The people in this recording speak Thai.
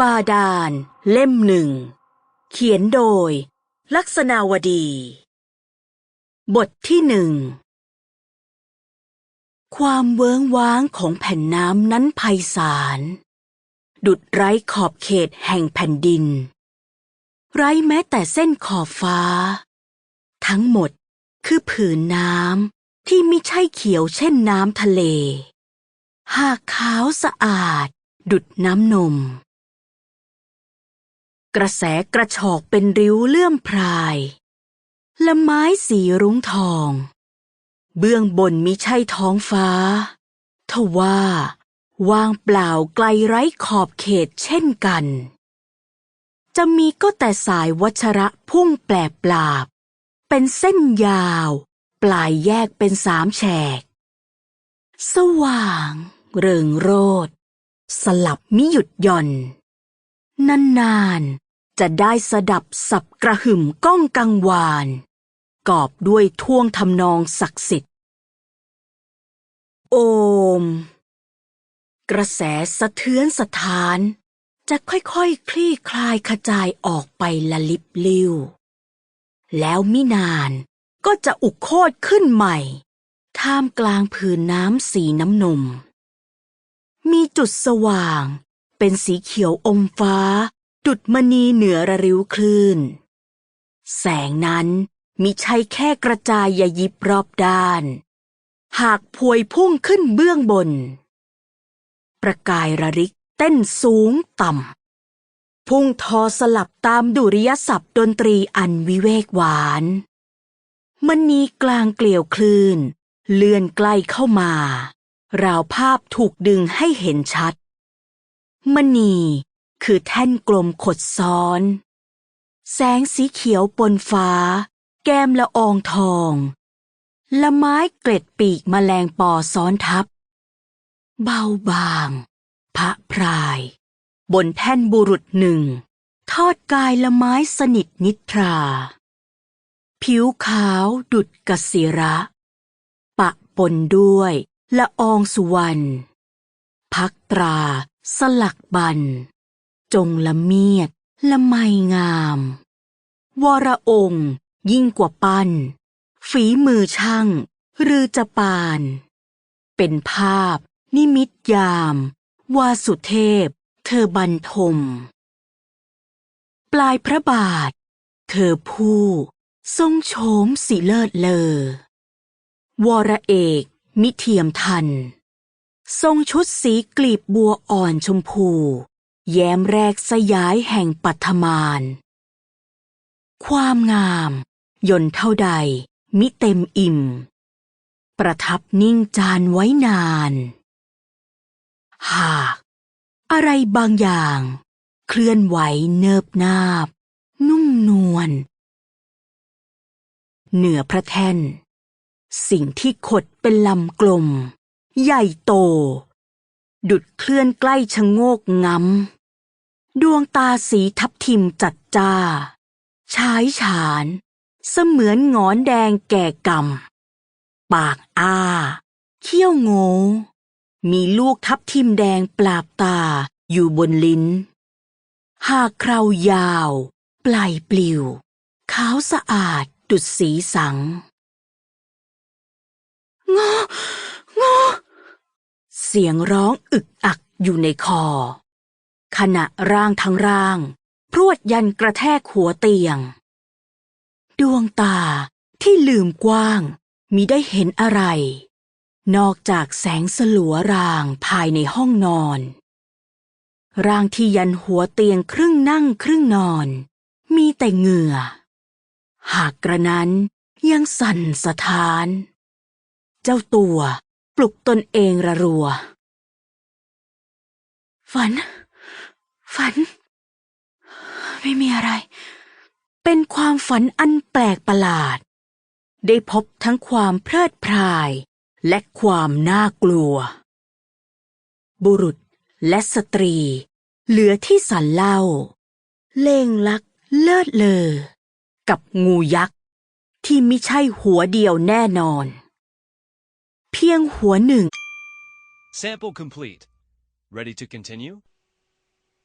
บาดาล เล่มหนึ่ง เขียนโดย ลักษณาวดี บทที่หนึ่ง ความเวิ้งว้างของแผ่นน้ำนั้นไพศาล ดุดไร้ขอบเขตแห่งแผ่นดิน ไร้แม้แต่เส้นขอบฟ้า ทั้งหมดคือผืนน้ำที่ไม่ใช่เขียวเช่นน้ำทะเล หากขาวสะอาด ดุดน้ำนม กระแสกระชอกเป็นริ้วเลื่อมพราย ละไม้สีรุ้งทอง เบื้องบนมิใช่ท้องฟ้า ทว่าวางเปล่าไกลไร้ขอบเขตเช่นกัน จะมีก็แต่สายวัชระพุ่งแปลบปลาบ เป็นเส้นยาว ปลายแยกเป็นสามแฉกสว่าง เริงโรดสลับมิหยุดหย่อน นานๆ จะได้สดับสับกระหึ่มก้องกังวาน กอบด้วยท่วงทำนองศักดิ์สิทธิ์ โอม กระแสสะเทือนสถาน จะค่อยๆคคลี่คลายขจายออกไปละลิบลิ้ว แล้วมินานก็จะอุกโคตขึ้นใหม่ ท่ามกลางผืนน้ำสีน้ำนม มีจุดสว่าง เป็นสีเขียวอมฟ้า ดุดมณีเหนือระริ้วคลื่น แสงนั้นมิใช่แค่กระจายยยิบรอบด้าน หากพวยพุ่งขึ้นเบื้องบน ประกายระริกเต้นสูงต่ำ พุ่งทอสลับตามดุริยศัพท์ดนตรีอันวิเวกหวานมณีกลางเกลียวคลื่น เลื่อนใกล้เข้ามา ราวภาพถูกดึงให้เห็นชัด มณีคือแท่นกลมขดซ้อน แสงสีเขียวปนฟ้า แก้มละอองทอง ละไม้เกล็ดปีกแมลงปอซ้อนทับ เบาบาง พระพราย บนแท่นบุรุษหนึ่ง ทอดกายละไม้สนิทนิทรา ผิวขาวดุดกสิระ ปะปนด้วย ละอองสุวรรณพักตรา สลักบัน จงละเมียด ละไมงาม วรองค์ยิ่งกว่าปั้น ฝีมือช่างหรือจะปาน เป็นภาพ นิมิตยาม วาสุเทพ เธอบันทม ปลายพระบาท เธอผู้ ทรงโฉมสีเลิศเลอ วรเอก มิเทียมทัน ทรงชุดสีกลีบบัวอ่อนชมพู แย้มแรกสยายแห่งปัทมาน ความงาม ยนเท่าใด มิเต็มอิ่ม ประทับนิ่งจานไว้นาน หาก อะไรบางอย่าง เคลื่อนไหวเนิบนาบ นุ่มนวลเหนือพระแท่น สิ่งที่ขดเป็นลำกลม ใหญ่โต ดุดเคลื่อนใกล้ชะโงกงำดวงตาสีทับทิมจัดจ้าฉายฉาน เสมือนงอนแดงแก่กำปากอ้า เขี้ยวโงมีลูกทับทิมแดงปราบตาอยู่บนลิ้น หากคราวยาว ปลายปลิว ขาวสะอาดดุดสีสังองอ เสียงร้องอึกอักอยู่ในคอ ขณะร่างทั้งร่าง พรวดยันกระแทกหัวเตียง ดวงตาที่ลืมกว้างมิได้เห็นอะไร นอกจากแสงสลัวรางภายในห้องนอน ร่างที่ยันหัวเตียงครึ่งนั่งครึ่งนอน มีแต่เหงื่อ หากกระนั้นยังสั่นสะท้าน เจ้าตัว ลุกตนเองระรัว ฝัน ฝัน ไม่มีอะไร เป็นความฝันอันแปลกประหลาด ได้พบทั้งความเพลิดเพลินและความน่ากลัว บุรุษและสตรี เหลือที่สันเล่า เล่งลักเลิศเลอ กับงูยักษ์ ที่ไม่ใช่หัวเดียวแน่นอน เพียงหัวหนึ่ง Sample complete. Ready to continue?